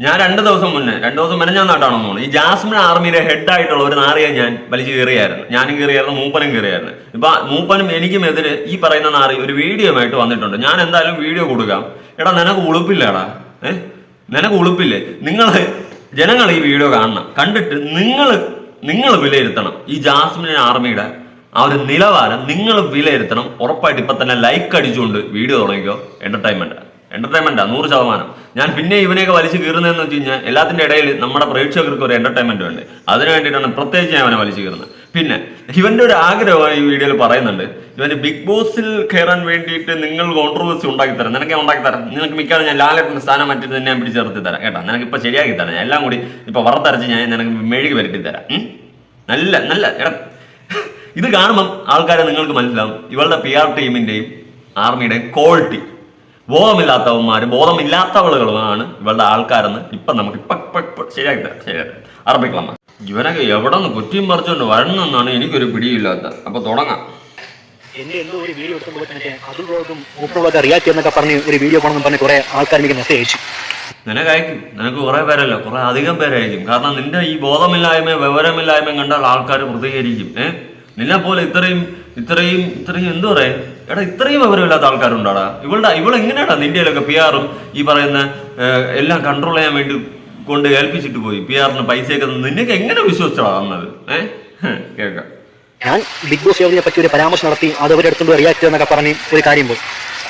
ഞാൻ രണ്ട് ദിവസം മുന്നേ രണ്ട് ദിവസം മുന്നേ ഞാൻ നാട്ടാണെന്ന് തോന്നുന്നു ഈ ജാസ്മിൻ ആർമിയുടെ ഹെഡ് ആയിട്ടുള്ള ഒരു നാറിയെ ഞാൻ വലിച്ചു കയറിയായിരുന്നു ഞാനും കയറിയായിരുന്നു മൂപ്പനും കയറിയായിരുന്നു ഇപ്പൊ മൂപ്പനും എനിക്കും എതിരെ ഈ പറയുന്ന നാറി ഒരു വീഡിയോ ആയിട്ട് വന്നിട്ടുണ്ട്. ഞാൻ എന്തായാലും വീഡിയോ കൊടുക്കാം. എടാ നിനക്ക് ഉളുപ്പില്ലടാ. ഏ? നിനക്ക് ഉളുപ്പില്ലേ? നിങ്ങൾ ജനങ്ങൾ ഈ വീഡിയോ കാണണം. കണ്ടിട്ട് നിങ്ങൾ നിങ്ങൾ വിലയിരുത്തണം. ഈ ജാസ്മിൻ ആർമിയുടെ ആ ഒരു നിലവാരം നിങ്ങൾ വിലയിരുത്തണം. ഉറപ്പായിട്ട് ഇപ്പൊ തന്നെ ലൈക്ക് അടിച്ചുകൊണ്ട് വീഡിയോ തുടങ്ങിക്കോ. എന്റർടൈൻമെന്റ് എന്റർടൈൻമെന്റാ നൂറ് ശതമാനം. ഞാൻ പിന്നെ ഇവനെയൊക്കെ വലിച്ചു കീറുന്നതെന്ന് വെച്ച് കഴിഞ്ഞാൽ എല്ലാത്തിന്റെ ഇടയിൽ നമ്മുടെ പ്രേക്ഷകർക്ക് ഒരു എന്റർടൈൻമെന്റ് വേണ്ടേ അതിനു വേണ്ടിയിട്ടാണ് പ്രത്യേകിച്ച് ഞാൻ അവനെ വലിച്ചു കീറുന്നത്. പിന്നെ ഇവന്റെ ഒരു ആഗ്രഹം ഈ വീഡിയോയിൽ പറയുന്നുണ്ട്. ഇവന് ബിഗ് ബോസിൽ കയറാൻ വേണ്ടിയിട്ട് നിങ്ങൾ കോൺട്രവേഴ്സി ഉണ്ടാക്കി തരാം. നിനക്ക് ഉണ്ടാക്കി തരാം. നിനക്ക് മിക്കവാറും ഞാൻ ലാലേട്ടന്റെ സ്ഥാനം മറ്റിട്ട് തന്നെ ഞാൻ പിടിച്ചേർത്തി തരാം. കേട്ടോ നിനക്ക് ഇപ്പൊ ശരിയാക്കി തരാം. എല്ലാം കൂടി ഇപ്പൊ വറുത്തരച്ച് ഞാൻ നിനക്ക് മെഴുകി വരട്ടി തരാം. നല്ല നല്ല എടാ. ഇത് കാണുമ്പം ആൾക്കാരെ നിങ്ങൾക്ക് മനസ്സിലാവും. ഇവളുടെ പി ആർ ടീമിന്റെയും ആർമിയുടെയും ക്വാളിറ്റി ബോധമില്ലാത്തവന്മാരും ബോധമില്ലാത്തവളുകളുമാണ് ഇവളുടെ ആൾക്കാരെന്ന് ഇപ്പൊ നമുക്ക് ഇപ്പൊ ശരിയാക്കി തരാം ശരിയാക്കാം അറബിക്കളമ്മ ഇവനൊക്കെ എവിടെ നിന്ന് കുറ്റിയും പറിച്ചുകൊണ്ട് വരണമെന്നാണ് എനിക്കൊരു പിടിയില്ലാത്ത. അപ്പൊ തുടങ്ങാം. എന്നെ എന്തോ ഒരു വീഡിയോ റിയാക്ട് എന്നൊക്കെ പറഞ്ഞ് ഒരു വീഡിയോ പോകണമെന്ന് പറഞ്ഞ് കുറെ ആൾക്കാർ എനിക്ക് മെസ്സേജ് അയച്ചു. നിനക്ക് അയക്കും നിനക്ക് കുറെ പേരല്ല. കുറെ അധികം പേരായിരിക്കും കാരണം നിന്റെ ഈ ബോധമില്ലായ്മ വിവരമില്ലായ്മ കണ്ടാൽ ആൾക്കാർ പ്രതികരിക്കും. ഏ? നിന്നെ പോലെ ഇത്രയും ഇത്രയും ഇത്രയും എന്തു പറയാ? എടാ ഇത്രയും വിവരമില്ലാത്ത ആൾക്കാരുണ്ടാടാ. ഇവളുടെ ഇവൾ എങ്ങനെയാടാ നിന്റെയിലൊക്കെ പി ആറും ഈ പറയുന്ന എല്ലാം കൺട്രോൾ ചെയ്യാൻ വേണ്ടി കൊണ്ട് ഏൽപ്പിച്ചിട്ട് പോയി? പി ആറിന് പൈസയൊക്കെ തന്ന് നിനക്ക് എങ്ങനെ വിശ്വസിച്ചാ തന്നത് ഏഹ് കേൾക്കാം. ഞാൻ ബിഗ് ബോസ് യോഗിനെ പറ്റി ഒരു പരാമർശം നടത്തി അത് അവരെടുത്തുകൊണ്ട് റിയാക്ട് എന്നൊക്കെ പറഞ്ഞ് ഒരു കാര്യം പോയി.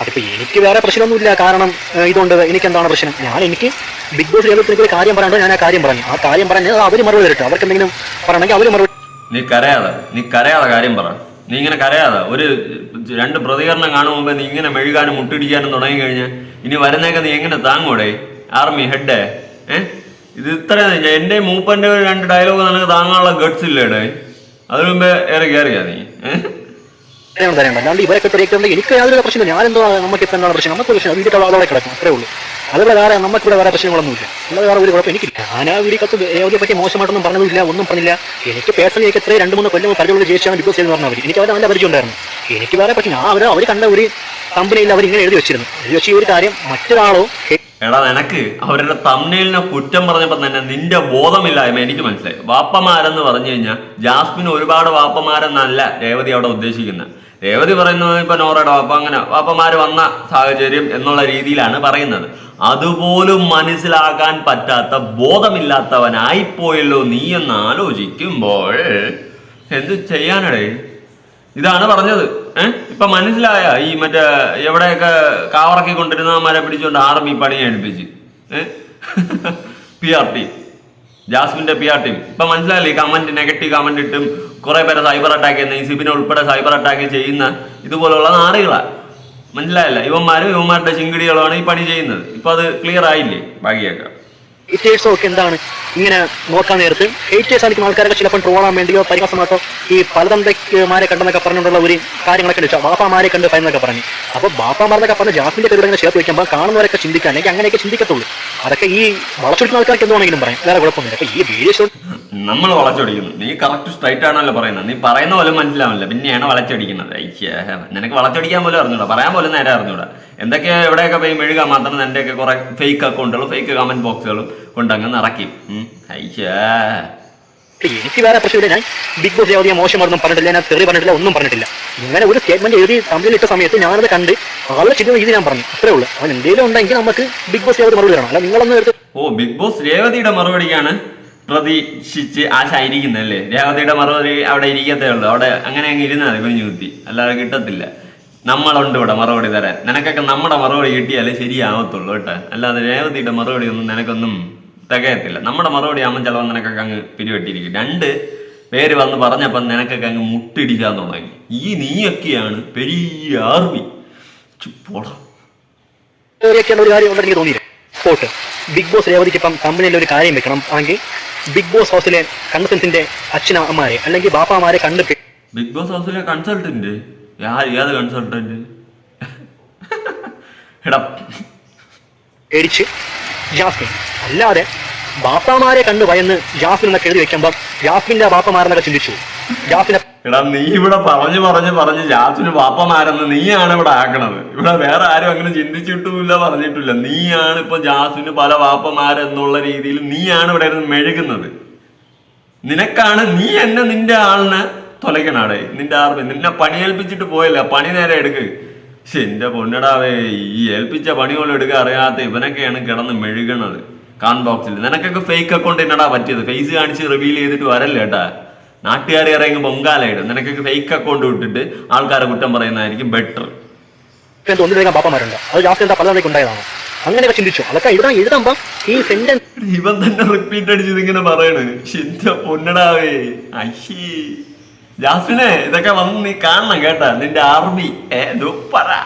അതിപ്പോ എനിക്ക് വേറെ പ്രശ്നമൊന്നുമില്ല. കാരണം ഇതുകൊണ്ട് എനിക്ക് എന്താണ് പ്രശ്നം? ഞാൻ എനിക്ക് ബിഗ് ബോസ് യോഗത്തിനൊരു കാര്യം പറയാണ്ട് ഞാൻ ആ കാര്യം പറഞ്ഞു. ആ കാര്യം പറഞ്ഞാൽ അവർ മറുപടി തരട്ടെ. അവർക്ക് എന്തെങ്കിലും പറയണമെങ്കിൽ അവർ മറുപടി നീ കരയാതെ നീ കരയാതെ കാര്യം പറ. നീ ഇങ്ങനെ കരയാതെ ഒരു രണ്ട് പ്രതികരണം കാണും മുമ്പേ നീ ഇങ്ങനെ മെഴുകാനും മുട്ടിടിക്കാനും തുടങ്ങി കഴിഞ്ഞാൽ ഇനി വരുന്നേക്കെ നീ എങ്ങനെ താങ്ങൂടെ? ആർമി ഹെഡ് ഏ? ഇത് ഇത്ര എന്റെ മൂപ്പന്റെ ഒരു രണ്ട് ഡയലോഗ് നിനക്ക് താങ്ങാനുള്ള ഗഡ്സ് ഇല്ലേടേ? അതിനു മുമ്പേ ഏറെ കയറിയാ നീ. ഏഹ് തരേണ്ട തരേണ്ട അല്ലാണ്ട് ഇവരൊക്കെ തിരക്കുണ്ടെങ്കിൽ എനിക്ക് യാതൊരു പ്രശ്നമില്ല ഞാനെന്തോ നമുക്ക് ഇപ്പം എന്താണ് പ്രശ്നം? നമുക്ക് പ്രശ്നം. വീട്ടിൽ അവിടെ കിടക്കും. അത്രേ ഉള്ളൂ. അതുപോലെ വേറെ നമുക്കിവിടെ വേറെ പ്രശ്നങ്ങളൊന്നുമില്ല. നമ്മുടെ വേറെ ഒരു കുഴപ്പം എനിക്കില്ല. ഞാൻ ആ വീഡിയോ കത്ത് യോഗയെ പറ്റി മോശമായിട്ടൊന്നും പറഞ്ഞതില്ല ഒന്നും പറഞ്ഞില്ല. എനിക്ക് പേഴ്സണലി എനിക്ക് എത്രയും രണ്ട് മൂന്ന് കൊല്ലം പരിചയമുള്ള ജയിച്ചാണ് ബിഗ് ബോസ് എന്ന് പറഞ്ഞവർ എനിക്ക് അവരെ നല്ല പരിചയം ഉണ്ടായിരുന്നു. എനിക്ക് വേറെ പറ്റി ഞാൻ അവർ അവർ കണ്ട ഒരു കമ്പനിയിൽ അവർ ഇങ്ങനെ എഴുതി വെച്ചിരുന്നു. എഴുതി വെച്ച ഒരു കാര്യം മറ്റൊരാളോ എടാ നിനക്ക് അവരുടെ തമ്മിലിനെ കുറ്റം പറഞ്ഞപ്പോൾ തന്നെ നിന്റെ ബോധമില്ലായ്മ എനിക്ക് മനസ്സിലായി. വാപ്പമാരെന്ന് പറഞ്ഞു കഴിഞ്ഞാൽ ജാസ്മിൻ ഒരുപാട് വാപ്പമാരെന്നല്ല രേവതി അവിടെ ഉദ്ദേശിക്കുന്നത് രേവതി പറയുന്നു ഇപ്പൊ നോറയുടെ വാപ്പ അങ്ങനെ വാപ്പമാര് വന്ന സാഹചര്യം എന്നുള്ള രീതിയിലാണ് പറയുന്നത്. അതുപോലും മനസ്സിലാക്കാൻ പറ്റാത്ത ബോധമില്ലാത്തവനായി പോയല്ലോ നീ എന്ന് ആലോചിക്കുമ്പോൾ എന്ത് ചെയ്യാനടേ? ഇതാണ് പറഞ്ഞത്. ഏഹ് ഇപ്പൊ മനസ്സിലായ ഈ മറ്റേ എവിടെയൊക്കെ കാവറക്കി കൊണ്ടിരുന്നവന്മാരെ പിടിച്ചുകൊണ്ട് ആർമി പണി എടുപ്പിച്ച് ഏഹ് പി ആർ ടീം ജാസ്മിന്റെ പി ആർ ടീം ഇപ്പൊ മനസ്സിലായില്ലേ കമന്റ് നെഗറ്റീവ് കമന്റ് ഇട്ടും കുറെ പേരെ സൈബർ അറ്റാക്ക് ചെയ്യുന്ന ഈ സിബിനെ ഉൾപ്പെടെ സൈബർ അറ്റാക്ക് ചെയ്യുന്ന ഇതുപോലുള്ള നാടുകളാണ് മനസ്സിലായില്ല? ഇവന്മാരും ഇവന്മാരുടെ ചിങ്കിടികളുമാണ് ഈ പണി ചെയ്യുന്നത്. ഇപ്പൊ അത് ക്ലിയർ ആയില്ലേ? ബാക്കിയൊക്കെ എന്താണ്? ഇങ്ങനെ നോക്കാൻ നേരത്ത് ഹേറ്റേഴ്സ് ആയിരിക്കുന്ന ആൾക്കാരൊക്കെ ചിലപ്പോൾ ട്രോളാൻ വേണ്ടിയോ പരിഹാസമാക്കോ ഈ പലതന്ത്രമാരെ കണ്ടെന്നൊക്കെ പറഞ്ഞിട്ടുള്ള ഒരു കാര്യങ്ങളൊക്കെ ഉണ്ട്. ബാപ്പാമാരെ കണ്ട് പറയുന്നൊക്കെ പറഞ്ഞു. അപ്പോൾ ബാപ്പാമാരെന്നൊക്കെ പറഞ്ഞ് ജാസ്മിന്റെ പേര് ഇങ്ങനെ ചേർത്ത് വെക്കുമ്പോൾ കാണുന്നവരൊക്കെ ചിന്തിക്കാൻ അല്ലെങ്കിൽ അങ്ങനെയൊക്കെ ചിന്തിക്കത്തുള്ളൂ. അതൊക്കെ ഈ വളച്ചൊടിക്കുന്ന ആൾക്കാർക്ക് എന്തുവാണെങ്കിലും പറയാം. വേറെ കുഴപ്പമൊന്നുമില്ല. അപ്പോൾ ഈ വീഡിയോ നമ്മൾ വളച്ചൊടിക്കുന്നു. നീ കറക്റ്റ് സ്ട്രൈറ്റ് ആണല്ലോ പറയുന്നത്. നീ പറയുന്ന പോലും മനസ്സിലാവില്ല പിന്നെയാണ് വളച്ചൊടിക്കുന്നത്. നിനക്ക് വളച്ചൊടിക്കാൻ പോലും അറിഞ്ഞൂടാ. പറയാൻ പോലും നേരെ അറിഞ്ഞൂടാ. എന്തൊക്കെയാ എവിടെയൊക്കെ പോയി മെഴുകാൻ മാത്രം എന്റെയൊക്കെ കുറെ ഫേക്ക് അക്കൗണ്ടുകളും ഫേക്ക് കമന്റ് ബോക്സുകളും കൊണ്ടങ്ങ് നിറയ്ക്കും. അയ്യേ. എനിക്ക് വേറെ പ്രശ്നമില്ല ഞാൻ. ബിഗ് ബോസ് യാതൊരു മോശമാണെന്നും പറഞ്ഞിട്ടില്ല. ഞാൻ തെറി പറഞ്ഞിട്ടില്ല ഒന്നും പറഞ്ഞിട്ടില്ല. ഇങ്ങനെ ഒരു സ്റ്റേറ്റ്മെന്റ് എഴുതി തമ്മിലിട്ട സമയത്ത് ഞാനത് കണ്ട് ആളെ ചിന്ത രീതി ഞാൻ പറഞ്ഞു. അത്രേ ഉള്ളൂ. അവൻ എന്തെങ്കിലും ഉണ്ടെങ്കിൽ നമുക്ക് ബിഗ് ബോസ് രേവതി മറുപടി വേണം അല്ല നിങ്ങളൊന്നും എടുത്ത് ഓ ബിഗ് ബോസ് രേവതിയുടെ മറുപടിക്കാണ് പ്രതീക്ഷിച്ച് ആശായിരിക്കുന്നത് അല്ലേ രേവതിയുടെ മറുപടി അവിടെ ഇരിക്കത്തേ ഉള്ളൂ. അവിടെ അങ്ങനെ അങ്ങ് ഇരുന്നാൽ മതി കുഞ്ഞു കുത്തി അല്ലാതെ കിട്ടത്തില്ല. നമ്മളുണ്ട് ഇവിടെ മറുപടി തരാൻ. നിനക്കൊക്കെ നമ്മുടെ മറുപടി കിട്ടിയാലേ ശരിയാവത്തുള്ളൂ കേട്ടോ. അല്ലാതെ രേവതിയുടെ മറുപടി ഒന്നും നിനക്കൊന്നും തികയത്തില്ല. നമ്മുടെ മറുപടി ആകുമ്പോൾ ചിലപ്പോൾ നിനക്കൊക്കെ അങ്ങ് പിരിവെട്ടിയിരിക്കും. രണ്ട് പേര് വന്ന് പറഞ്ഞപ്പം നിനക്കൊക്കെ അങ്ങ് മുട്ടിടിക്കാൻ തുടങ്ങി. ഈ നീയൊക്കെയാണ് പെരിയ ആർമി. ഒരു കാര്യം ഉണ്ടെന്ന് എനിക്ക് തോന്നിയില്ല. പോട്ട്. ബിഗ് ബോസ് രേവതിക്കിപ്പം കമ്പനിയിൽ ഒരു കാര്യം വെക്കണം ആണെങ്കിൽ ബിഗ് ബോസ് ഹൗസിലെ കൺസൾട്ടന്റിന്റെ അച്ഛനമ്മമാരെ അല്ലെങ്കിൽ ബാപ്പാമാരെ കണ്ട് ബിഗ് ബോസ് ഹൗസിലെ കൺസൾട്ടന്റ്? ഏത് കൺസൾട്ടന്റ്? എടാ. പേടിച്ച്. ജാസ്മിൻ. അല്ലാതെ ബാപ്പമാരെ കണ്ട് ഭയന്ന് ജാസ്മിൻ എന്നൊക്കെ എഴുതി വെക്കുമ്പോൾ ജാസ്മിന്റെ ബാപ്പമാരെന്നൊക്കെ ചിന്തിച്ചു. ജാസ്മിനെ എടാ നീ ഇവിടെ പറഞ്ഞു പറഞ്ഞു പറഞ്ഞ് ജാസ്മിന് ബാപ്പമാരെന്ന് നീയാണ് ഇവിടെ ആക്കണത്. ഇവിടെ വേറെ ആരും അങ്ങനെ ചിന്തിച്ചിട്ടുമില്ല പറഞ്ഞിട്ടില്ല. നീയാണ് ഇപ്പൊ ജാസ്മിന് പല ബാപ്പമാരെന്നുള്ള രീതിയിൽ നീയാണ് ഇവിടെ ഇരുന്ന് മെഴുകുന്നത്. നിനക്കാണ് നീ എന്നെ നിന്റെ ആളിനെ തൊലയ്ക്കണാടേ നിന്റെ ആർമി നിന്നെ പണിയേൽപ്പിച്ചിട്ട് പോയല്ല? പണി നേരെ എടുക്ക്. പക്ഷെ എന്റെ പൊന്നടാവേ ഈ ഏൽപ്പിച്ച പണി പോലും എടുക്കാൻ അറിയാത്ത ഇവനൊക്കെയാണ് കിടന്ന് മെഴുകണത്. കാൺ ബോക്സിൽ നിനക്കൊക്കെ ഫേക്ക് അക്കൗണ്ട് എന്നടാ പറ്റിയത്? ഫേസ് കാണിച്ച് റിവീൽ ചെയ്തിട്ട് വരല്ലേ കേട്ടാ നാട്ടുകാരെ ഇറങ്ങി പൊങ്കാലായിട്ട് നിനക്കൊക്കെ ഫേക്ക് അക്കൗണ്ട് വിട്ടിട്ട് ആൾക്കാരെ കുറ്റം പറയുന്നതായിരിക്കും ബെറ്റർ എനിക്ക് ഒന്നിലധികം ബാപ്പമാരുണ്ട് അത് ജാസ്തി എന്താ പലതരയ്ക്ക് ഉണ്ടായതാണോ. അങ്ങനെയൊക്കെ ചിന്തിച്ചു? അതൊക്കെ എഴുതാൻ എഴുതുമ്പോ ഈ സെന്റൻസ് ഇവൻ തന്നെ റിപ്പീറ്റ് അടിച്ചത് ഇങ്ങനെ പറയണ്. എന്റെ പൊന്നടാവേ. അയ്യേ. ജാസ്മിനെ ഇതൊക്കെ വന്ന് നീ കാണണം കേട്ടാ. നിന്റെ ആർമി. ഏ ദോ പറ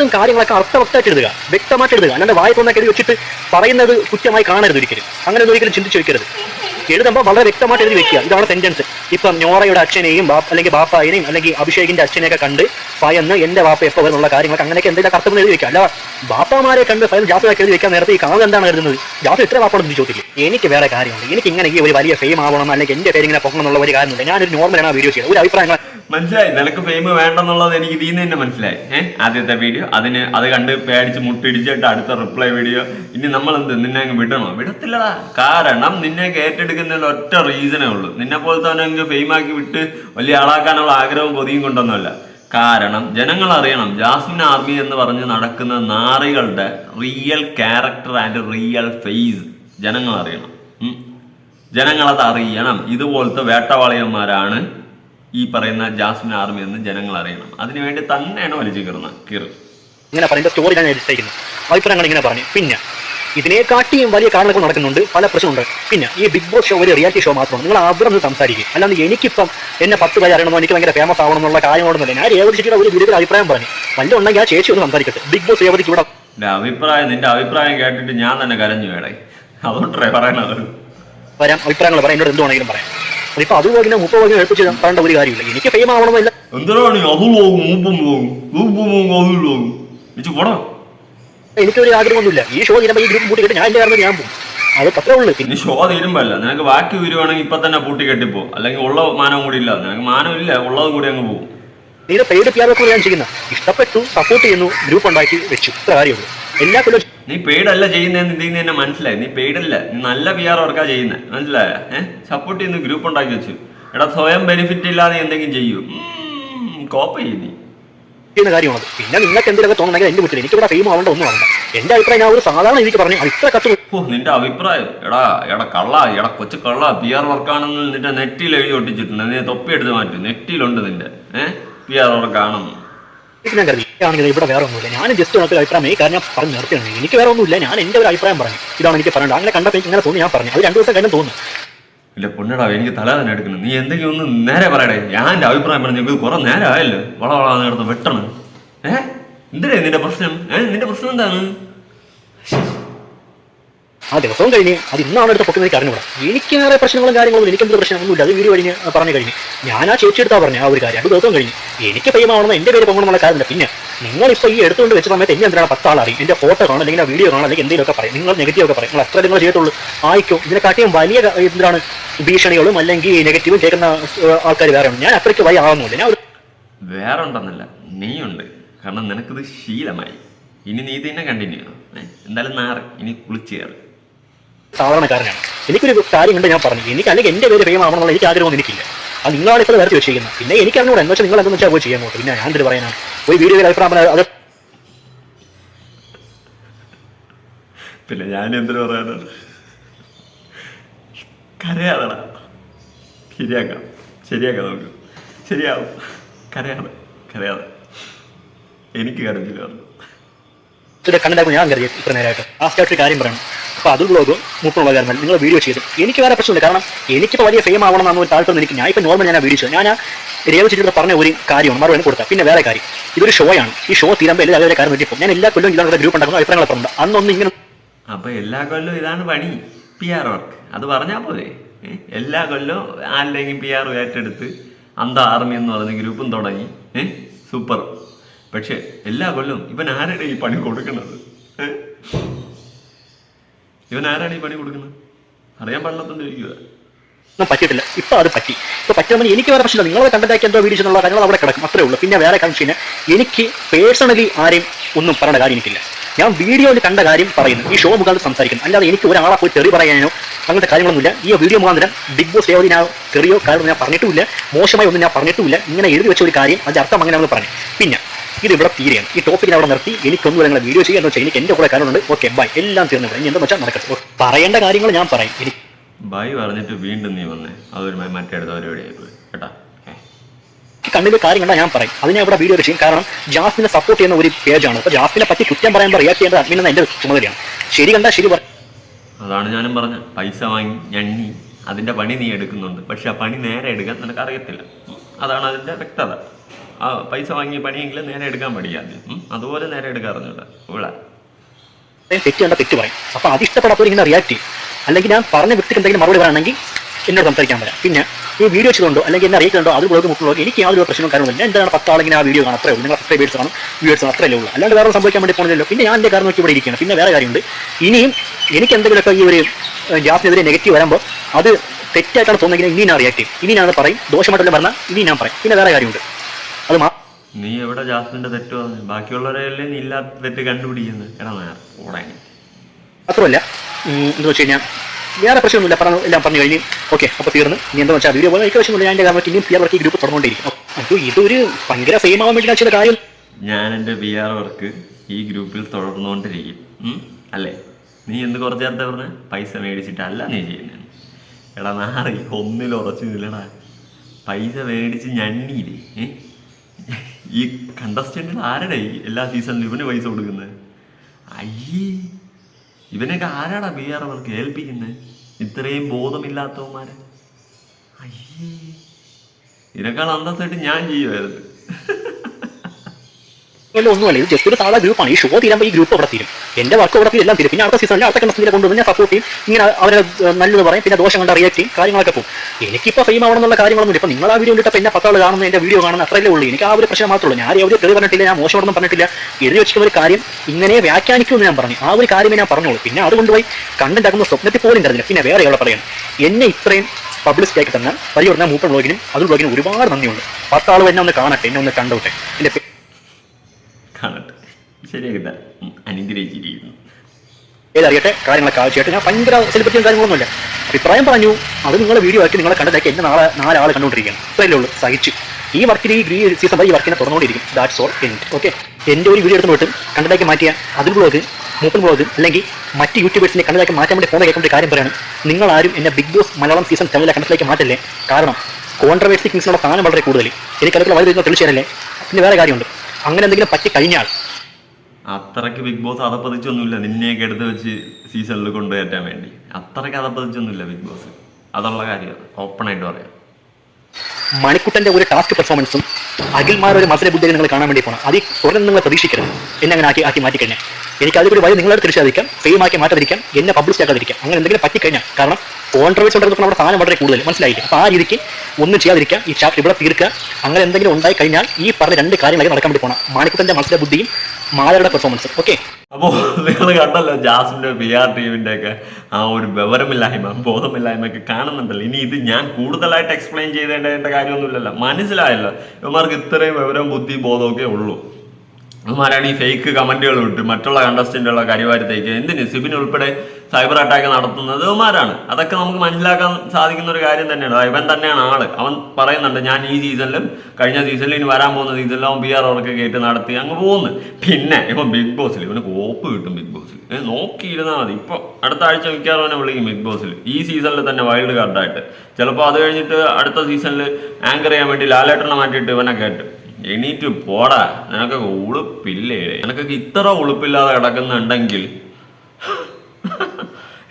ും. കാര്യങ്ങളൊക്കെ അർത്ഥവക്തായിട്ട് എഴുതുക. വ്യക്തമായിട്ട് എഴുതുക. അല്ലാണ്ട് വായ ഒന്നൊക്കെ എഴുതി വെച്ചിട്ട് പറയുന്നത് കുറ്റമായി കാണരുത് ഒരിക്കലും. അങ്ങനെ ഒരിക്കലും ചിന്തിച്ചു വെക്കരുത്. എഴുതുമ്പോൾ വളരെ വ്യക്തമായിട്ട് എഴുതി വെക്കുക. ഇതാണ് സെന്റൻസ് ഇപ്പം നോറയുടെ അച്ഛനെയും ബാപ്പ അല്ലെങ്കിൽ ബാപ്പായിനെയും അല്ലെങ്കിൽ അഭിഷേകിന്റെ അച്ഛനെയൊക്കെ കണ്ട് ഭയന്ന് എന്റെ ബാപ്പ എപ്പോൾ വരുന്നുള്ള കാര്യങ്ങളൊക്കെ അങ്ങനെയൊക്കെ എന്തെങ്കിലും കർത്തവ്യം എഴുതി വെക്കുക. അല്ല ബാപ്പമാരെ കണ്ട് ഫയൽ ജാത്തതൊക്കെ എഴുതി വെക്കാൻ നേരത്തെ ഈ കാവ് എന്താണ് കരുതുന്നത് ജാസു എത്ര ബാപ്പോട് ചോദിക്കും എനിക്ക് വേറെ കാര്യമുണ്ട്. എനിക്ക് ഇങ്ങനെ ഈ ഒരു വലിയ ഫെയിം ആവണം അല്ലെങ്കിൽ എന്റെ പേര് ഇങ്ങനെ പൊങ്ങണം എന്നുള്ള ഒരു കാര്യമുണ്ട്. ഞാനൊരു നോർമലാണ് ആ വീഡിയോ ചെയ്യുന്നത്. ഒരു അഭിപ്രായങ്ങൾ മനസ്സിലായി? നിനക്ക് ഫെയിം വേണ്ടെന്നുള്ളത് എനിക്ക് ഇതിൽ നിന്ന് തന്നെ മനസ്സിലായി. ഏഹ് ആദ്യത്തെ വീഡിയോ അതിന് അത് കണ്ട് പേടിച്ച് മുട്ടിടിച്ചിട്ട് അടുത്ത റിപ്ലൈ വീഡിയോ ഇനി നമ്മൾ എന്ത് നിന്നെ അങ്ങ് വിടണോ? വിടത്തില്ലടാ. കാരണം നിന്നെ ഏറ്റെടുക്കുന്നതിൽ ഒറ്റ റീസണേ ഉള്ളൂ. നിന്നെ പോലെ തന്നെ അങ്ങ് ഫെയിം ആക്കി വിട്ട് വലിയ ആളാക്കാനുള്ള ആഗ്രഹം കൊതിയും കൊണ്ടൊന്നുമല്ല. കാരണം ജനങ്ങൾ അറിയണം ജാസ്മിൻ ആർമി എന്ന് പറഞ്ഞ് നടക്കുന്ന നാറികളുടെ real character and real face ജനങ്ങൾ അറിയണം. ജനങ്ങളത് അറിയണം. ഇതുപോലത്തെ വേട്ടവാളിയന്മാരാണ് ഈ പറയുന്ന ജാസ്മിൻ ആർമി എന്ന് ജനങ്ങൾ അറിയണം. അതിനുവേണ്ടി തന്നെയാണ് വലിച്ചു കയറുന്നത് കീറ്. ഇങ്ങനെ പറയുന്ന സ്റ്റോറി ഞാൻ എടുത്തേക്കുന്നത് അഭിപ്രായങ്ങൾ ഇങ്ങനെ പറഞ്ഞു. പിന്നെ ഇതിനെക്കാട്ടിയും വലിയ കാരണങ്ങൾ നടക്കുന്നുണ്ട്. പല പ്രശ്നമുണ്ട്. പിന്നെ ഈ ബിഗ് ബോസ് ഷോ ഒരു റിയാലിറ്റി ഷോ മാത്രമാണ്. നിങ്ങൾ അവിടെ നിന്ന് സംസാരിക്കും അല്ലാണ്ട് എനിക്കിപ്പം എന്നെ പത്ത് പേര് അറിയണമോ എനിക്ക് ഭയങ്കര ഫേമസ് ആവണം എന്നുള്ള കാര്യങ്ങളൊന്നുമില്ല ഞാൻ രേവതി ചേച്ചിയുടെ ഒരു വീഡിയോയിൽ അഭിപ്രായം പറഞ്ഞു. വല്ല ഉണ്ടെങ്കിൽ ആ ചേച്ചി ഒന്ന് സംസാരിക്കട്ടെ. ബിഗ് ബോസ് രേവതിക്ക് ഇവിടെ അഭിപ്രായം നിന്റെ അഭിപ്രായം കേട്ടിട്ട് ഞാൻ തന്നെ കരഞ്ഞു വേണേ അതുകൊണ്ടേ പറയണത്? വരാം. അഭിപ്രായങ്ങൾ പറയാം എന്നോട് എന്തുവാണെങ്കിലും പറയാം. അതിപ്പോൾ പോകുന്ന മുപ്പത് പോകുന്ന എടുപ്പിച്ച് പറയേണ്ട ഒരു കാര്യമില്ല. എനിക്ക് ഫെയിം ആവണമെന്നില്ല. എന്തിനാണ് അതും പോകും മുപ്പും പോകും മുപ്പും പോകും അതും പോകും. എനിക്ക് പോടാ. എനിക്കൊരു ആഗ്രഹമൊന്നുമില്ല. ഈ ഷോ ചെയ്യുമ്പോൾ ഈ ഗ്രൂപ്പ് കൂട്ടിയിട്ട് ഞാൻ എന്റെ കാരണം ഞാൻ പോകും. അത് അത്രേ ഉള്ളൂ. പിന്നെ ഷോ തീരുമ്പല്ല. നിനക്ക് ബാക്കി വരുവാണെങ്കിൽ ഇപ്പൊ തന്നെ പൂട്ടി കെട്ടിപ്പോ. അല്ലെങ്കിൽ ഉള്ള മാനവും കൂടി ഇല്ല. നിനക്ക് മാനം ഇല്ല. ഉള്ളതും കൂടി അങ്ങ് പോകും. നീ പെയ്ഡ് പിയാറൊക്കെ ഞാൻ ചെയ്യുന്ന ഇഷ്ടപ്പെട്ടു സപ്പോർട്ട് ചെയ്യുന്നു ഗ്രൂപ്പ് ഉണ്ടാക്കി വെച്ചു. ഇത്ര കാര്യമുള്ളൂ. എല്ലാ കൊല്ലം നീ പെയ്ഡല്ല ചെയ്യുന്നതെന്ന് ഇതിൽ നിന്ന് തന്നെ മനസ്സിലായി. നീ പെയ്ഡല്ല. നീ നല്ല പി ആർ വർക്കാണ് ചെയ്യുന്നത് മനസ്സിലായ? ഏഹ് സപ്പോർട്ട് ചെയ്യുന്ന ഗ്രൂപ്പ് ഉണ്ടാക്കി വെച്ചു. എടാ സ്വയം ബെനിഫിറ്റ് ഇല്ലാതെ എന്തെങ്കിലും ചെയ്യൂ. കോപ്പ് ചെയ്യും നീ. ചെയ്യുന്ന കാര്യമാണ് പിന്നെ നിങ്ങൾക്ക് എന്തെങ്കിലും തോന്നുന്നെങ്കിൽ എന്റെ വീട്ടിൽ എനിക്ക് ഇവിടെ ഫെയിം ആവേണ്ട ഒന്നും ആവണ്ട. എന്റെ അഭിപ്രായം ഞാൻ ഒരു സാധാരണ രീതിക്ക് പറഞ്ഞു ഇത്ര കത്ത് നിന്റെ അഭിപ്രായം. എടാ എടാ കള്ള എടാ കൊച്ചു കള്ള. പി ആർ വർക്കാണെന്ന് നിന്റെ നെറ്റിൽ എഴുതി ഒട്ടിച്ചിട്ടുണ്ട്. നീ തൊപ്പി എടുത്ത് മാറ്റി. നെറ്റിയിലുണ്ട് നിന്റെ. ഏഹ് പി ആർ വർക്കാണെന്ന് ഞാൻ കരുതി. ആണെങ്കിൽ ഇവിടെ വേറെ ഒന്നുമില്ല. ഞാൻ ജസ്റ്റ് ഒരു അഭിപ്രായം ഈ കാര്യം ഞാൻ പറഞ്ഞു നിർത്തിയാണ്. എനിക്ക് വേറെ ഒന്നുമില്ല. ഞാൻ എന്റെ ഒരു അഭിപ്രായം പറഞ്ഞു. ഇതാണ് എനിക്ക് പറയേണ്ടത്. അങ്ങനെ കണ്ടപ്പോൾ എനിക്ക് ഇങ്ങനെ തോന്നി. ഞാൻ പറഞ്ഞു. അത് രണ്ടു ദിവസം കഴിഞ്ഞ് തോന്നുന്നു. ഇല്ല പൊന്നടാ എനിക്ക് തല തന്നെ എടുക്കുന്നു. നീ എന്തെങ്കിലും ഒന്ന് നേരെ പറയടേ. ഞാൻ എന്റെ അഭിപ്രായം പറഞ്ഞു. കുറെ നേരം ആയല്ലോ. വള വള നേരത്തെ വെട്ടണ്. ഏ? എന്തിനാ നിന്റെ പ്രശ്നം? ഏ നിന്റെ പ്രശ്നം എന്താണ്? ആ ദിവസവും കഴിഞ്ഞ് അത് ഇന്നാണ് എടുത്ത് പൊട്ടുന്നത് അറിഞ്ഞൂടാ എനിക്ക് വേറെ പ്രശ്നങ്ങളും കാര്യങ്ങളും എനിക്ക് എന്ത് പ്രശ്നമൊന്നുമില്ല. അത് വീഡിയോ കഴിഞ്ഞ് പറഞ്ഞു കഴിഞ്ഞ്. ഞാൻ ആ ചേച്ചി എടുത്താ പറഞ്ഞു ആ ഒരു കാര്യം. അത് ദിവസവും കഴിഞ്ഞ്. എനിക്ക് ഫെയിം എന്റെ എന്റെ പേര് പൊങ്ങണമെന്നുള്ള കാര്യമില്ല. പിന്നെ നിങ്ങൾ ഇപ്പോൾ ഈ എടുത്തുകൊണ്ട് വെച്ച സമയത്ത് എന്നെ എന്തിനാണ് അറിയും എന്റെ ഫോട്ടോ കാണും അല്ലെങ്കിൽ ആ വീഡിയോ കാണും അല്ലെങ്കിൽ എന്തെങ്കിലുമൊക്കെ പറയും. നിങ്ങൾ നെഗറ്റീവ് ഒക്കെ പറയും. നിങ്ങൾ അത്ര നിങ്ങൾ ചെയ്തിട്ടുള്ളൂ. ആയിക്കോ. ഇതിനെക്കാട്ടിയും വലിയ എന്താണ് ഭീഷണികളും അല്ലെങ്കിൽ നെഗറ്റീവും കേൾക്കുന്ന ആൾക്കാർ വേറെ ഞാൻ അത്രയ്ക്ക് വൈ ആവുന്നില്ല ഞാൻ വേറെ ഉണ്ടെന്നല്ല. ഉണ്ട്. കാരണം നിനക്കിത് ശീലമായി. ഇനി നീ തന്നെ കണ്ടിന്യൂ ചെയ്യണം? എന്തായാലും നാറ്. ഇനി കുളിച്ച് കയറി. സാധാരണക്കാരനാണ്. എനിക്കൊരു കാര്യമുണ്ട് ഞാൻ പറഞ്ഞു. എനിക്ക് അല്ലെങ്കിൽ എന്റെ പേര് ഫെയിം ആവണമെന്നുള്ള എനിക്ക് ആഗ്രഹമൊന്നും എനിക്കില്ല. അത് നിങ്ങളാണ് ഇപ്പോൾ വരച്ച് വെച്ചിരിക്കുന്നത്. പിന്നെ എനിക്ക് അറിഞ്ഞൂടെ എന്ന് വെച്ചാൽ നിങ്ങൾ എന്തെന്ന് വെച്ചാൽ പോയി ചെയ്യാൻ നോക്കും പിന്നെ ഞാൻ എന്ത് പറയാനാണ് ഒരു വീഡിയോയിൽ അഭിപ്രായം അത് പിന്നെ ഞാൻ എന്തിനു പറയാനാണ് കരയാതടാ. ശരിയാക്കാം. ശരിയാക്കാം നമുക്ക്. ശരിയാവും. കരയാതെ. കരയാതെ. എനിക്ക് കരഞ്ഞില്ല കണ്ടാക്കും ഞാൻ കരുതി ഇത്ര നേരമായിട്ട് ലാസ്റ്റ് ഒരു കാര്യം പറയണം. അപ്പോൾ അത് ബ്ലോഗും മൂപ്പുള്ള കാരണം നിങ്ങൾ വീഡിയോ ചെയ്തു. എനിക്ക് വേറെ പ്രശ്നമില്ല. കാരണം എനിക്കിപ്പോൾ വലിയ ഫെയിം ആവണം എന്നൊരു താല്പര്യം എനിക്ക്. ഞാൻ ഇപ്പോൾ നോർമൽ ഞാൻ വീഡിയോ ചെയ്തു ഞാൻ ആ രേവ പറഞ്ഞ ഒരു കാര്യമാണ്. മറുപടി കൊടുത്താൽ പിന്നെ വേറെ കാര്യം. ഇതൊരു ഷോയാണ് ഈ ഷോ തീരുമ്പോൾ എല്ലാ കാര്യം പറ്റിപ്പോൾ ഞാൻ എല്ലാ കൊല്ലവും ഇതാണ് ഗ്രൂപ്പ് ഉണ്ടാക്കുന്ന അഭിപ്രായങ്ങൾ പറഞ്ഞു അന്നൊന്നും ഇങ്ങനെ അപ്പോൾ എല്ലാ കൊല്ലവും ഇതാണ് പണി. പി ആർ വർക്ക് അത് പറഞ്ഞാൽ പോലെ? എല്ലാ കൊല്ലവും ആരുടെയെങ്കിലും പി ആർ ഏറ്റെടുത്ത് അന്ത ആർമി എന്ന് പറഞ്ഞ ഗ്രൂപ്പും തുടങ്ങി. സൂപ്പർ പക്ഷേ എല്ലാ കൊല്ലവും ഇവൻ ആരുടെ ഈ പണി കൊടുക്കുന്നത്? ഇവൻ ആരാണ് ഈ പണി കൊടുക്കുന്നത്? അറിയാൻ പാടില്ലാത്തോണ്ട് ഒന്നും പറ്റിയിട്ടില്ല. ഇപ്പൊ അത് പറ്റി. ഇപ്പൊ പറ്റുമ്പോൾ എനിക്ക് വേറെ പ്രശ്നമില്ല. നിങ്ങളെ കണ്ടന്റാക്കി എന്തോ വീഡിയോ എന്നുള്ള കാര്യങ്ങൾ അവിടെ കിടക്കും. അത്രേ ഉള്ളൂ. പിന്നെ വേറെ കഴിഞ്ഞാൽ എനിക്ക് പേഴ്സണലി ആരെയും ഒന്നും പറയേണ്ട കാര്യം എനിക്കില്ല. ഞാൻ വീഡിയോയിൽ കണ്ട കാര്യം പറയുന്നു. ഈ ഷോ മുഖാന്തരം സംസാരിക്കുന്നു. അല്ലാതെ എനിക്ക് ഒരാളെ പോയി തെറി പറയാനോ അങ്ങനത്തെ കാര്യങ്ങളൊന്നുമില്ല. ഈ വീഡിയോ മുഖാന്തരം ബിഗ് ബോസ് ഞാൻ തെറിയോ കാര്യമൊന്നും ഞാൻ പറഞ്ഞിട്ടുമില്ല. മോശമായി ഒന്നും ഞാൻ പറഞ്ഞിട്ടുമില്ല. ഇങ്ങനെ എഴുതി വെച്ച ഒരു കാര്യം അതിന്റെ അർത്ഥം അങ്ങനെയാണെന്ന് പറഞ്ഞു. പിന്നെ ഇത് ഇവിടെ തീരെയാണ്. ഈ ടോപ്പിക് അവിടെ നിർത്തി. എനിക്കൊന്നും നിങ്ങളെ വീഡിയോ ചെയ്യാന്ന് വെച്ചാൽ എനിക്ക് എന്റെ കൂടെ കാര്യമുണ്ട് ഓക്കെ ബൈ എല്ലാം തീർന്നു ഇവിടെ. ഇനി എന്താ വെച്ചാൽ നടക്കട്ടെ. പറയേണ്ട കാര്യങ്ങൾ ഞാൻ പറയും. എനിക്ക് ബൈ പറഞ്ഞിട്ട് വീണ്ടും നീ വന്നേ. അതൊരു മറ്റേ അടുത്ത പരിപാടിയായി പോയി കേട്ടാ. കണ്ണിൽ കാര്യം കണ്ടാൽ ഞാൻ പറയും. അതിനെ ഇവിടെ വീഡിയോ ചെയ്യും കാരണം ജാസ്മിനെ സപ്പോർട്ട് ചെയ്യുന്ന ഒരു പേജാണ് അപ്പോൾ ജാസ്മിനെ പറ്റി കുറ്റം പറയുമ്പോൾ റിയാക്ട് ചെയ്യേണ്ടത് അഡ്മിൻ എന്ന എന്റെ ചുമതലയാണ്. ശരി കണ്ടാൽ ശരി പറ. അതാണ് ഞാനും പറഞ്ഞ പൈസ വാങ്ങി ഞണ്ണി അതിന്റെ പണി നീ എടുക്കുന്നുണ്ട്. പക്ഷെ ആ പണി നേരെ എടുക്കാൻ നിനക്ക് അറിയത്തില്ല. അതാണ് അതിന്റെ വ്യക്തത. ആ പൈസ വാങ്ങിയ പണിയെങ്കിലും നേരെ എടുക്കാൻ പഠിക്കാതെ അതുപോലെ നേരെ എടുക്കാറുണ്ട് ഇവിടെ തെറ്റ് കണ്ട തെറ്റ് പറയും. അപ്പോൾ അത് ഇഷ്ടപ്പെടാത്തവർ ഇങ്ങനെ റിയാക്ട് ചെയ്യും. അല്ലെങ്കിൽ ഞാൻ പറഞ്ഞ വ്യക്തിക്ക് എന്തെങ്കിലും മറുപടി പറയണമെങ്കിൽ എന്നോട് സംസാരിക്കാൻ പറയാം. പിന്നെ ഈ വീഡിയോ ചെയ്തുകൊണ്ടോ അല്ലെങ്കിൽ എന്നെ അറിയിക്കുന്നുണ്ടോ അത് ബ്ലോഗ് മുക്കുള്ളൂ എനിക്ക് യാതൊരു പ്രശ്നവും കാര്യമില്ല എന്താണ് പത്താളിങ്ങനെ ആ വീഡിയോ കാണാം അത്രേ ഉള്ളൂ. നിങ്ങൾ സബ്സ്ക്രൈബേഴ്സ് കാണും വ്യൂവേഴ്സ് അത്രയല്ലേ ഉള്ളൂ. അല്ലാണ്ട് വേറെ സംഭവിക്കാൻ വേണ്ടി പോകുന്നില്ലല്ലോ പിന്നെ ഞാൻ എന്റെ കാര്യം നോക്കി ഇവിടെ ഇരിക്കുകയാണ്. പിന്നെ വേറെ കാര്യമുണ്ട്. ഇനിയും എനിക്ക് എന്തെങ്കിലുമൊക്കെ ഈ ഒരു ജാസിനെതിരെ നെഗറ്റീവ് വരുമ്പോൾ അത് തെറ്റായിട്ടാണ് തോന്നുന്നെങ്കിൽ ഇനി ഞാൻ റിയാക്ട് ചെയ്യും. ഇനി ഞാൻ പറയും. ദോഷമായിട്ടല്ല പറഞ്ഞാൽ ഇനി ഞാൻ പറയും. പിന്നെ വേറെ കാര്യമുണ്ട്. അത് മാ നീ എവിടെ ജാസ്മിന്റെ തെറ്റ് പറഞ്ഞു? ബാക്കിയുള്ളവരെയല്ലേ നീ ഇല്ലാത്ത തെറ്റ് കണ്ടുപിടിക്കുന്നത് എടാ നേരെ ഓടാങ്ങി മാത്രമല്ല എന്താ വെച്ച് കഴിഞ്ഞാൽ വേറെ പ്രശ്നമൊന്നുമില്ല. പറഞ്ഞു എല്ലാം പറഞ്ഞു കഴിഞ്ഞ് ഓക്കെ അപ്പോൾ തീർന്ന്. ഇനി എന്താ വെച്ചാൽ വീഡിയോ പോലെ എനിക്ക് പ്രശ്നമില്ല ഞാൻ എന്റെ കാരണം ഇനിയും പി ആർ വർക്ക് ഈ ഗ്രൂപ്പ് തുടർന്നുകൊണ്ടിരിക്കും അപ്പോൾ ഇതൊരു ഭയങ്കര ഫെയിം ആവാൻ വേണ്ടി ചെയ്ത കാര്യം. ഞാൻ എന്റെ പി ആർ വർക്ക് ഈ ഗ്രൂപ്പിൽ തുടർന്നുകൊണ്ടിരിക്കും? അല്ലേ? നീ എന്ത് കുറച്ച് നേരത്തെ പറഞ്ഞ? പൈസ മേടിച്ചിട്ടല്ല നീ ചെയ്യുന്നത് എടാ നാറി ഒന്നിൽ ഉറച്ചു നില്ലടാ. പൈസ മേടിച്ച് ഞണ്ണിയില്ലേ ഏ? ഈ കണ്ടസ്റ്റന്റിന് ആരുടെ എല്ലാ സീസണിലും ഇവന് പൈസ കൊടുക്കുന്നത് അയ്യേ ഇവനൊക്കെ ആരാടാ ബി ആർ അവർക്ക് ഏൽപ്പിക്കുന്നത് ഇത്രയും ബോധമില്ലാത്തവന്മാരെ. അയ്യേ ഇതിനേക്കാൾ അന്തസ്സായിട്ട് ഞാൻ ചെയ്യുമായിരുന്നു വല്ല ഒന്നുമല്ല ഇത് ജസ്റ്റ് ഒരു സാധാ ഗ്രൂപ്പാണ് ഈ ഷോ തീരുമ്പോൾ ഈ ഗ്രൂപ്പ് അവിടെ തീരും. എന്റെ വർക്ക് അവിടെ തീരും എല്ലാം തീരും. പിന്നെ അടുത്ത സീസണിൽ അടുത്ത കണ്ടസ്റ്റിനെ കൊണ്ടുവന്ന് ഞാൻ സപ്പോർട്ട് ചെയ്യും. ഇങ്ങനെ അവരെ നല്ലത് പറയും. പിന്നെ ദോഷം കണ്ട റിയാക്ട് ചെയ്യും. കാര്യങ്ങളൊക്കെ പോകും. എനിക്കിപ്പോൾ ഫെയിം ആവണം എന്നുള്ള കാര്യങ്ങളൊന്നും ഇപ്പം നിങ്ങൾ ആ വീഡിയോ കണ്ടിട്ട് പിന്നെ പത്താൾ കാണുന്ന എന്റെ വീഡിയോ കാണുന്ന അത്രയല്ലേ ഉള്ളൂ. എനിക്ക് ആ ഒരു പ്രശ്നം മാത്രമേ ഞാൻ എവിടെ തെളിവ് പറഞ്ഞിട്ടില്ല ഞാൻ മോശമാണെന്നും പറഞ്ഞിട്ടില്ല. എഴുതി വെച്ചിട്ടുള്ള ഒരു കാര്യം ഇങ്ങനെ വ്യാഖ്യാനിക്കുമെന്ന് ഞാൻ പറഞ്ഞു. ആ ഒരു കാര്യമേ ഞാൻ പറഞ്ഞോളൂ. പിന്നെ അതുകൊണ്ടുപോയി കണ്ടുണ്ടാക്കുന്ന സ്വപ്നത്തിൽ പോലും കരുതില്ല. പിന്നെ വേറെ ഇവിടെ പറയണം. എന്നെ ഇത്രയും പബ്ലിസിറ്റി ആക്കി തന്നെ പരിപാടി മൂപ്പൻ ബ്ലോഗിനും അതും ബ്ലോഗിനും ഒരുപാട് നന്ദിയുണ്ട്. പത്താൾ എന്നെ ഒന്ന് കാണട്ടെ എന്നെ ഒന്ന് കണ്ടോട്ടെ. എന്റെ കാണട്ടെ. ശരിയാകില്ല അനുഗ്രഹിച്ചിരിക്കുന്നു. ഏതറിയട്ടെ? കാര്യങ്ങളൊക്കെ ആവശ്യമായിട്ട് ഞാൻ ഭയങ്കര സെലിബ്രിറ്റിയും കാര്യങ്ങളൊന്നുമില്ല. അഭിപ്രായം പറഞ്ഞു അത് നിങ്ങളെ വീഡിയോ ആക്കി നിങ്ങളെ കണ്ടതാക്കി എന്നെ നാളെ നാലാൾ കണ്ടുകൊണ്ടിരിക്കുകയാണ്. ഇത്രയല്ലേ ഉള്ളൂ സഹിച്ചു. ഈ വർക്കിൽ ഈ ഗ്രീ സീസൺ വരെ ഈ വർക്കിനെ തുറന്നുകൊണ്ടിരിക്കും ദാറ്റ്സ് ഓൾ എൻഡ് ഓക്കെ എന്റെ ഒരു വീഡിയോ എടുത്ത് വിട്ട് കണ്ടതാക്കി മാറ്റിയ അതിൽ ബ്ലോഗ് മൂപ്പൻ ബ്ലോഗ് അല്ലെങ്കിൽ മറ്റ് യൂട്യൂബേഴ്സിനെ കണ്ടതാക്കി മാറ്റാൻ വേണ്ടി ഫോൺ കേൾക്കേണ്ട കാര്യം പറയാണ്. നിങ്ങൾ ആരും എന്നെ ബിഗ് ബോസ് മലയാളം സീസൺ സെവനിലെ കണ്ടത്തിലേക്ക് മാറ്റല്ലേ? കാരണം കോൺട്രവേഴ്സി കിങ്സിനുള്ള സ്ഥാനം വളരെ കൂടുതൽ. എനിക്ക് അതിൽ വളരെ തെളിച്ചു തരല്ലേ പിന്നെ വേറെ കാര്യമുണ്ട്. അങ്ങനെ എന്തെങ്കിലും പറ്റി കഴിഞ്ഞാൽ? അത്രയ്ക്ക് ബിഗ് ബോസ് അതപ്പതിച്ചൊന്നുമില്ല നിന്നെയൊക്കെ എടുത്ത് വെച്ച് സീസണിൽ കൊണ്ടുകയറ്റാൻ വേണ്ടി. അത്രയ്ക്ക് അതപ്പതിച്ചൊന്നുമില്ല ബിഗ് ബോസ് അതുള്ള കാര്യം. ഓപ്പൺ ഓപ്പണായിട്ട് പറയാം. മണിക്കുട്ടന്റെ ഒരു ടാസ്ക് പെർഫോമൻസും അഖിൽമാർ ഒരു മത്സര ബുദ്ധിയെ നിങ്ങൾ കാണാൻ വേണ്ടി പോകണം അതിൽ തുടരെ നിങ്ങൾ പ്രതീക്ഷിക്കരുത്. എന്നെ അങ്ങനെ ആക്കി ആക്കി മാറ്റിക്കഴിഞ്ഞാൽ. എനിക്ക് അതിലൊരു വഴി നിങ്ങളോട് തിരിച്ചാതിരിക്കാം ഫെയിം ആക്കി മാറ്റാതിരിക്കാം. എന്നെ പബ്ലിഷ് ആക്കാതിരിക്കാം. അങ്ങനെ എന്തെങ്കിലും പറ്റിക്കഴിഞ്ഞാൽ. കാരണം കോൺട്രവേഴ്സ് ഉണ്ടെന്ന് നമ്മുടെ സാധനം വളരെ കൂടുതൽ മനസ്സിലായില്ല? അപ്പോൾ ആ രീതിക്ക് ഒന്നും ചെയ്യാതിരിക്കാം. ഈ ചാപ്റ്റർ ഇവിടെ തീർക്കുക. അങ്ങനെ എന്തെങ്കിലും ഉണ്ടായി കഴിഞ്ഞാൽ ഈ പറഞ്ഞ രണ്ട് കാര്യങ്ങളൊക്കെ നടക്കാൻ വേണ്ടി പോകണം മണിക്കുട്ടന്റെ മത്സര ബുദ്ധിയും മാലയുടെ പെർഫോമൻസ് ഓക്കെ അപ്പോ നിങ്ങൾ കണ്ടല്ലോ ജാസിന്റെ പി ആർ ടീമിന്റെ ഒക്കെ ആ ഒരു വിവരമില്ലായ്മ ബോധമില്ലായ്മ ഒക്കെ കാണുന്നുണ്ടല്ലോ. ഇനി ഇത് ഞാൻ കൂടുതലായിട്ട് എക്സ്പ്ലെയിൻ ചെയ്തേണ്ട കാര്യമൊന്നുമില്ലല്ലോ. മനസ്സിലായല്ലോ? ഇവന്മാർക്ക് ഇത്രയും വിവരം ബുദ്ധി ബോധമൊക്കെ ഉള്ളൂ. ഇവന്മാരാണ് ഈ ഫേക്ക് കമന്റുകൾ വിട്ട് മറ്റുള്ള കണ്ടസ്റ്റന്റുകളെ കരിവാരത്തേക്ക് എന്തിന്? സിബിൻ ഉൾപ്പെടെ സൈബർ അറ്റാക്ക് നടത്തുന്നത് ഇവന്മാരാണ് അതൊക്കെ നമുക്ക് മനസ്സിലാക്കാൻ സാധിക്കുന്ന ഒരു കാര്യം തന്നെയാണ്. ഇവൻ തന്നെയാണ് ആൾ. അവൻ പറയുന്നുണ്ട് ഞാൻ ഈ സീസണിലും കഴിഞ്ഞ സീസണിലും ഇനി വരാൻ പോകുന്ന സീസണിലും അവൻ ബി ആർ അവർക്ക് കയറ്റി നടത്തി അങ്ങ് പോകുന്നു പിന്നെ ഇവൻ ബിഗ് ബോസിൽ ഇവന് കോപ്പ് കിട്ടും ബിഗ് ബോസിൽ നോക്കിയിരുന്നാൽ മതി. ഇപ്പോൾ അടുത്ത ആഴ്ച മിക്കവാറും അവനെ വിളിക്കും ബിഗ് ബോസിൽ ഈ സീസണിൽ തന്നെ വൈൽഡ് കാർഡായിട്ട് ചിലപ്പോൾ അത് കഴിഞ്ഞിട്ട് അടുത്ത സീസണിൽ ആങ്കർ ചെയ്യാൻ വേണ്ടി ലാലേട്ടനെ മാറ്റിയിട്ട് ഇവനെ കേട്ട് എണീറ്റ് പോടാ. നിനക്കൊക്കെ ഉളുപ്പില്ലേ? നിനക്കൊക്കെ ഇത്ര ഉളുപ്പില്ലാതെ കിടക്കുന്നുണ്ടെങ്കിൽ